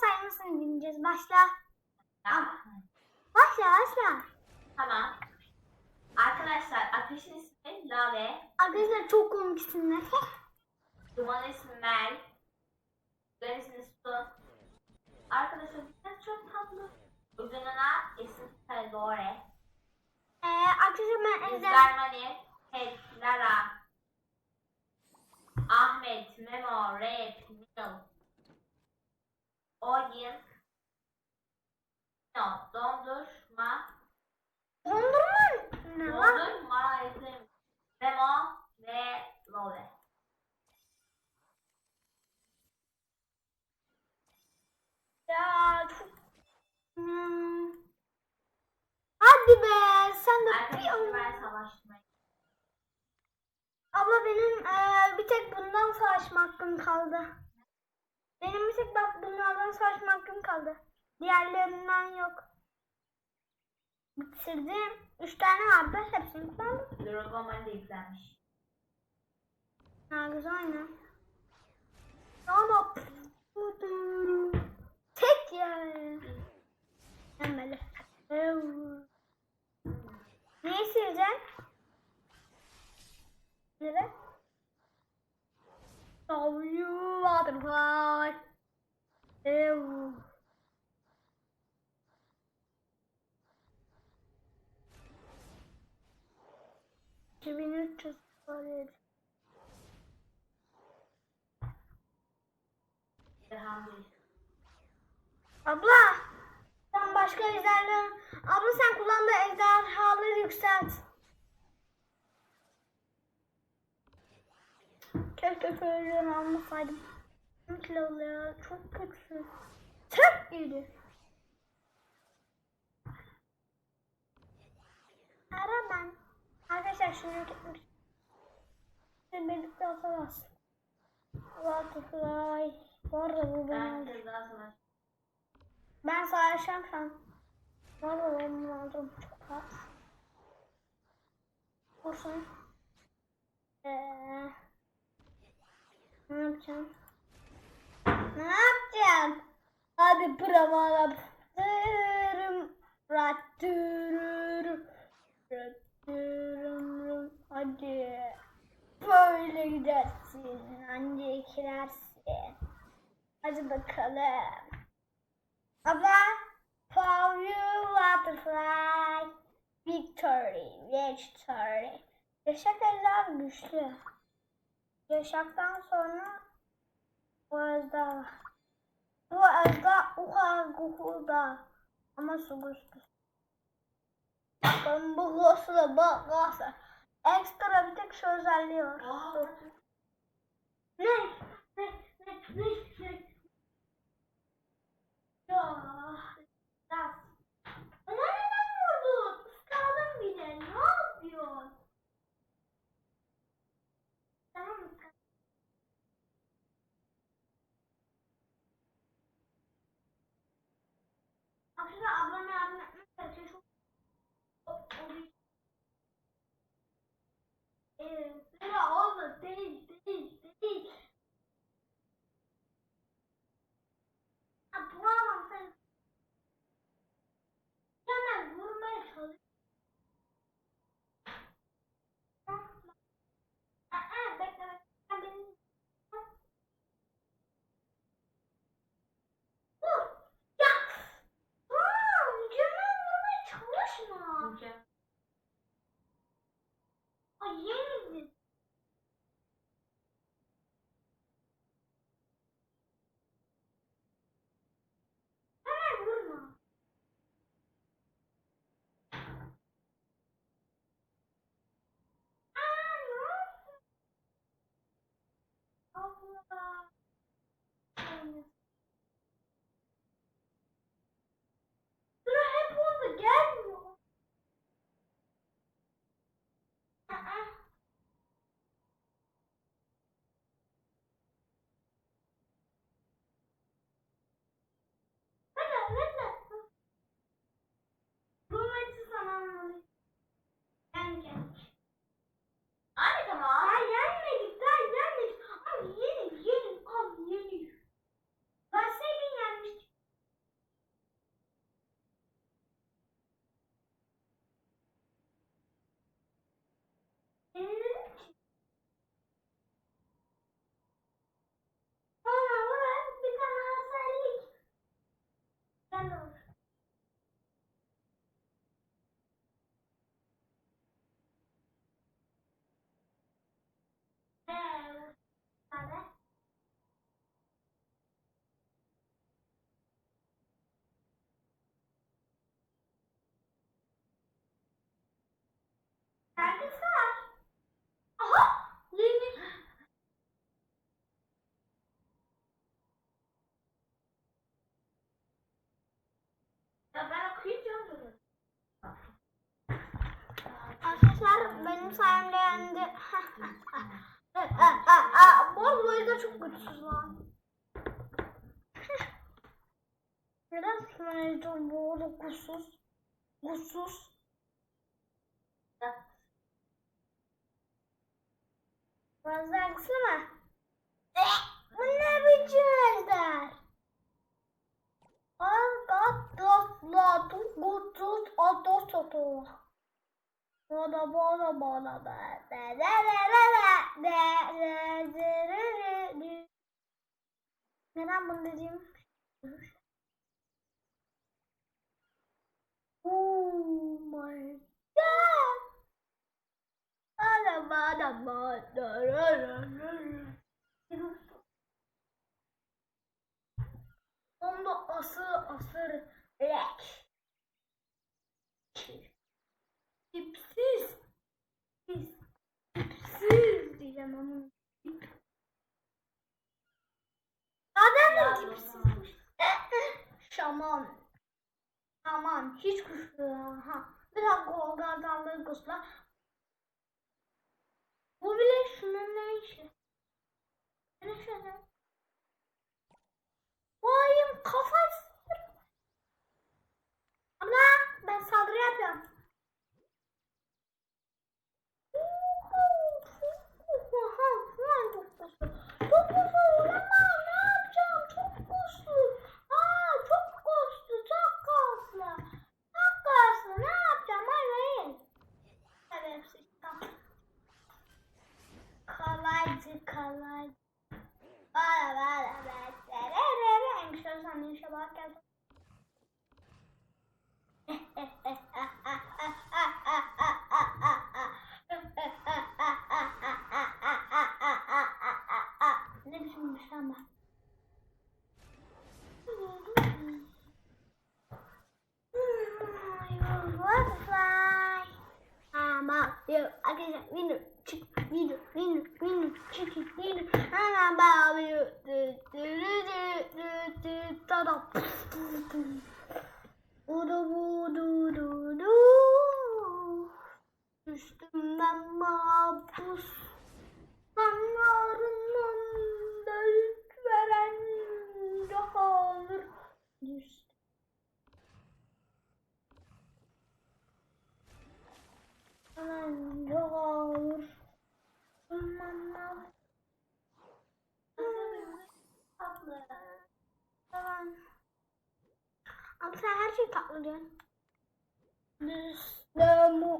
saymasını dinleyeceğiz. Başla. Başla başla. Tamam. Arkadaşlar ateşin ismi Lave. Arkadaşlar çok komik isimler. Duman ismi Mel. Gölün ismi Su. Arkadaşlar biraz çok tatlı. Ucununa isim Teodore. Ee, arkadaşlar ben Ejder. Rüzgarmani, Pet, Lara. Ahmet, Memo, Rap, Nil. Oyun. No, dondurma. Dondurma ne lan? Dondurma isim. Memo ve Lole. Ya çok... Hmm. Hadi be sen de Arkadaşlar savaşmayı. Abla benim eee, bir tek bundan savaşma hakkım kaldı. Benim bir tek bak bunlardan savaşma hakkım kaldı. Diğerlerinden yok. Bitirdim. Üç tane vardı. Hepsini kullandım. Drogoman da yüklenmiş. Ha güzel oyna. Ama tek ya. Hemen. Abla sen başka ejderha abla sen kullandığı ejderhaları yükselt. Keşke şöyle almasaydım. Mutlu oluyor. Çok kötü. Çok iyiydi. Ara ben. Arkadaşlar şunu gitmiş. Birlikte olsanız. Butterfly. Bu arada bu Ben kız daha savaş. Ben savaşacağım şu an. Valla benim aldım çok az. Vursun. Ee, ne yapacağım? Ne yapacağım? Hadi pramala. Dırım. Rattırırım. Rattırırım. Hadi. Böyle gidersin. Anca ikilersin. Hadi bakalım. Abla, for you butterfly, victory, victory. Yaşak eller güçlü. Yaşaktan sonra o ejderha. Bu ejderha uha guhuda. Ama su güçlü. Bakın bu gosla bak gosla. Ekstra bir tek şu özelliği var. Ne? Ne? Ne? Ne? Ne? Ya. Boz bu yüzden çok güçsüz lan. Neden Simonelton bu oğlu gussuz? Gussuz. Fazla mı? Bu ne biçim ejder? Al kat lat lat gut. Bana bana bana de de de de de de de de de. Neden bunu dediğim? Bu bile şunun ne işi? Ne şöyle? Vayım kafası. Abla ben saldırı yapıyorum. Yürü, yürü, yürü, çekil, yürü. Hemen beraber tada. Udu budu du du. Üstümden mahpus. Kanlarımdan dönüp veren cahalır. Üstümden Aman sen her şeyi katlıyorsun. E,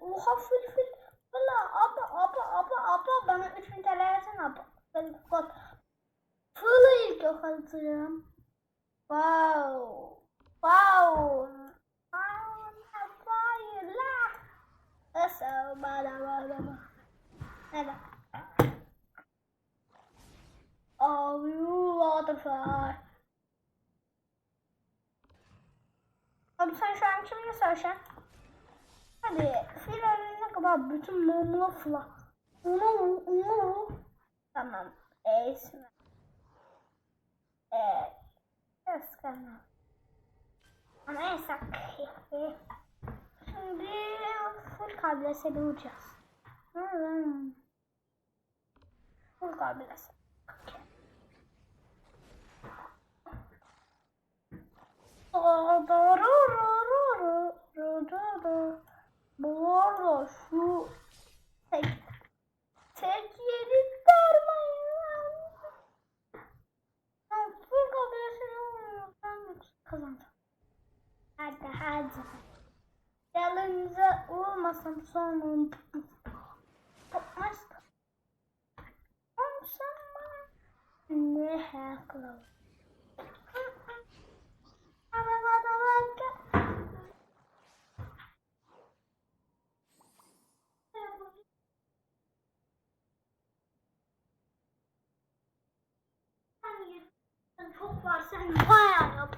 oha fil fil. Valla apa apa apa apa bana 3000 TL versene apa. Ben kot. Fılı ilk yok atacağım. Wow. Wow. I'm on fire la. Nasıl bana bana. Neden? Oh, you waterfall. arkadaşlar. Hadi silverine kadar bütün mumla fla. Mumla mumla. Tamam. Esme. Eee. Eskanma. Ama yasak. Şimdi full kabilesi bulacağız. Hmm. Full kabilesi. Doğru. Burada da bu arada şu tek, tek yeri derman ya. Ben full kabilesi Ben kazandım. Hadi hadi. Yalanınıza uğramasam sonra tutmaz. Ama sen bana ne haklı 你快呀